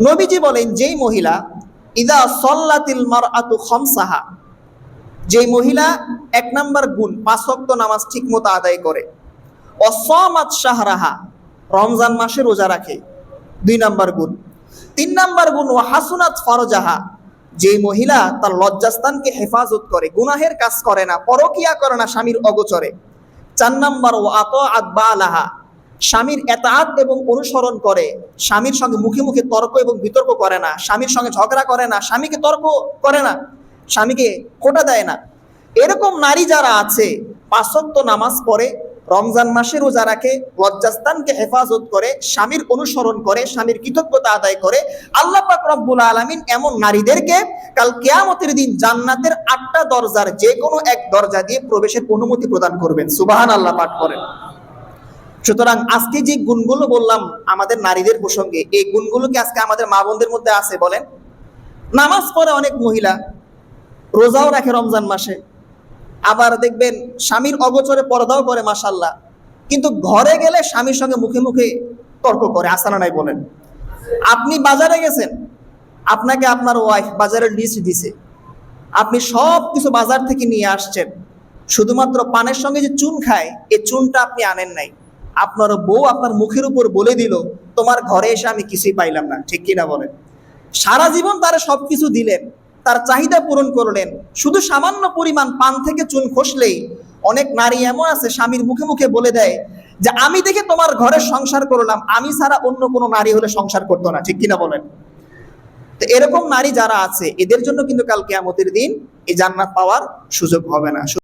নবীজি বলেন, যেই মহিলা, ইদা সল্লাতিল মারআতু খমসাহা যেই মহিলা এক নাম্বার গুণ, পাঁচ ওয়াক্ত নামাজ ঠিকমতো আদায় করে। অসমাত শাহরাহা রমজান মাসে রোজা রাখে। দুই নাম্বার গুণ। তিন নাম্বার গুণ ও হাসুনাত ফরজাহা যে মহিলা তার লজ্জাস্থানকে হেফাজত করে, গুনাহের কাজ করে না, পরকিয়া করে না, স্বামীর অগোচরে। চার নাম্বার ও আত আকবা আলাহা স্বামীর এতাত এবং অনুসরণ করে। স্বামীর সঙ্গে মুখে মুখে তর্ক এবং বিতর্ক করে না। স্বামীর সঙ্গে ঝগড়া করে না। স্বামীকে তর্ক করে না। স্বামীকে খোটা দেয় না। এরকম নারী যারা আছে পাঁচত্ব নামাজ পড়ে, রমজান মাসে রোজা রাখে, লজ্জাস্থানকে হেফাজত করে, স্বামীর অনুসরণ করে, স্বামীর কৃতজ্ঞতা আদায় করে, আল্লাহ পাক রব্বুল আলামিন এমন নারীদেরকে কাল কেয়ামতের দিন জান্নাতের আটটা দরজার যে কোনো এক দরজা দিয়ে প্রবেশের অনুমতি প্রদান করবেন। সুবাহান আল্লাহ পাঠ করেন সুতরাং আজকে যে গুণগুলো বললাম আমাদের নারীদের প্রসঙ্গে, এই গুণগুলো কি আজকে আমাদের মা বোনদের মধ্যে আছে বলেন? নামাজ পড়ে অনেক মহিলা, রোজাও রাখে রমজান মাসে। আবার দেখবেন স্বামীর অগোচরে পর্দাও করে মাসাল্লাহ কিন্তু ঘরে গেলে স্বামীর সঙ্গে মুখে মুখে তর্ক করে, আসানা নাই বলেন। আপনি বাজারে গেছেন, আপনাকে আপনার ওয়াইফ বাজারের লিস্ট দিছে। আপনি সব কিছু বাজার থেকে নিয়ে আসছেন। শুধুমাত্র পানের সঙ্গে যে চুন খায়, এই চুনটা আপনি আনেন নাই। আপনার বউ আপনার মুখের উপর বলে দিল, তোমার ঘরে এসে আমি কিছুই পাইলাম না। ঠিক কিনা বলেন? সারা জীবন তারা সবকিছু দিলেন, তার চাহিদা পূরণ করলেন, শুধু সামান্য পরিমাণ পান থেকে চুন খসলেই অনেক নারী এমন আছে, স্বামীর মুখে মুখে বলে দেয় যে, আমি দেখে তোমার ঘরে সংসার করলাম, আমি ছাড়া অন্য কোনো নারী হলে সংসার করতো না। ঠিক কিনা বলেন? তো এরকম নারী যারা আছে, এদের জন্য কিন্তু কাল কেয়ামতের দিন এই জান্নাত পাওয়ার সুযোগ হবে না।